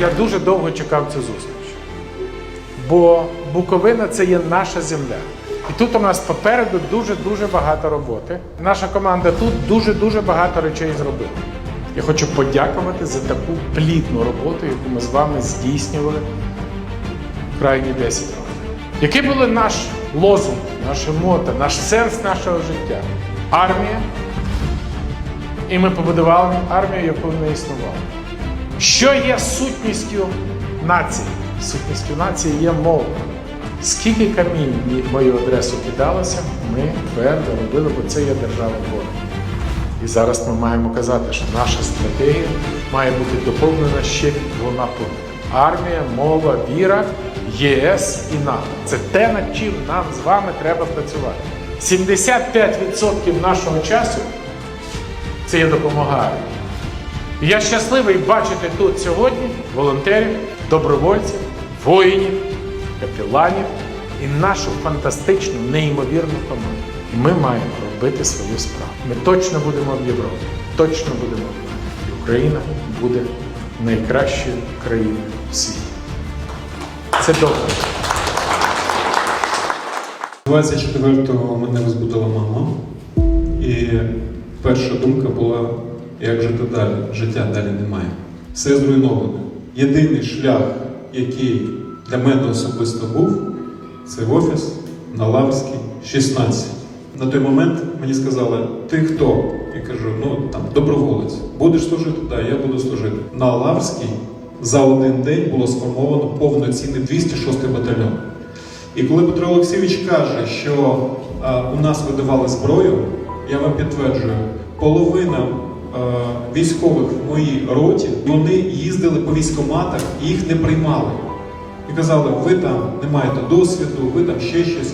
Я дуже довго чекав цю зустріч. Бо Буковина це є наша земля. І тут у нас попереду дуже-дуже багато роботи. Наша команда тут дуже-дуже багато речей зробила. Я хочу подякувати за таку плідну роботу, яку ми з вами здійснювали крайні 10 років. Який були наш лозунг, наше мото, наш сенс нашого життя? Армія. І ми побудували армію, яку не існувало. Що є сутністю нації? Сутністю нації є мова. Скільки камінь в мою адресу кидалося, ми твердо робили, бо це є держава ворог. І зараз ми маємо казати, що наша стратегія має бути доповнена ще двома пунктами: армія, мова, віра, ЄС і НАТО. Це те, над чим нам з вами треба працювати. 75% нашого часу це є допомога армії. Я щасливий бачити тут сьогодні волонтерів, добровольців, воїнів, капіланів і нашу фантастичну, неймовірну команду. І ми маємо робити свою справу. Ми точно будемо в Європі, точно будемо в НАТО. І Україна буде найкращою країною в світі. Це добре. 24-го мене розбудила мама, і перша думка була, як жити далі. Життя далі немає. Все зруйноване. Єдиний шлях, який для мене особисто був, це офіс на Лаврській, 16. На той момент мені сказали, ти хто? Я кажу, ну там доброволець. Будеш служити? Так, я буду служити. На Лаврській за один день було сформовано повноцінний 206 батальйон. І коли Петро Олексійович каже, що е, у нас видавали зброю, я вам підтверджую, половина військових в моїй роті вони їздили по військоматах і їх не приймали. І казали, ви там не маєте досвіду, ви там ще щось.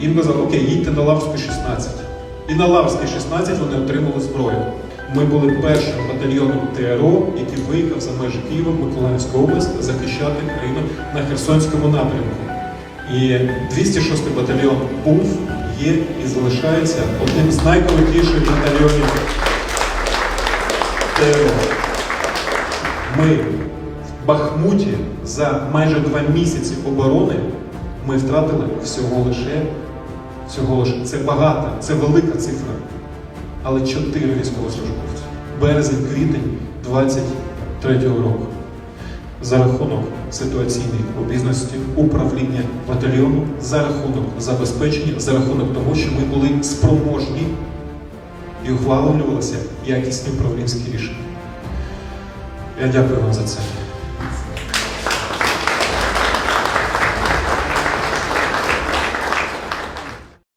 Їм казали, окей, їдьте на Лаврську 16. І на Лаврській 16 вони отримали зброю. Ми були першим батальйоном ТРО, який виїхав за межі Києва Миколаївську область захищати країну на Херсонському напрямку. І 206 батальйон був, є і залишається одним з найкрутіших батальйонів. Ми в Бахмуті за майже два місяці оборони ми втратили всього лише, всього лише, це багата, це велика цифра, але чотири військовослужбовці. Березень-квітень 23-го року за рахунок ситуаційної обізнаності управління батальйону, за рахунок забезпечення, за рахунок того, що ми були спроможні і ухвалювалися якісні управлінські рішення. Я дякую вам за це.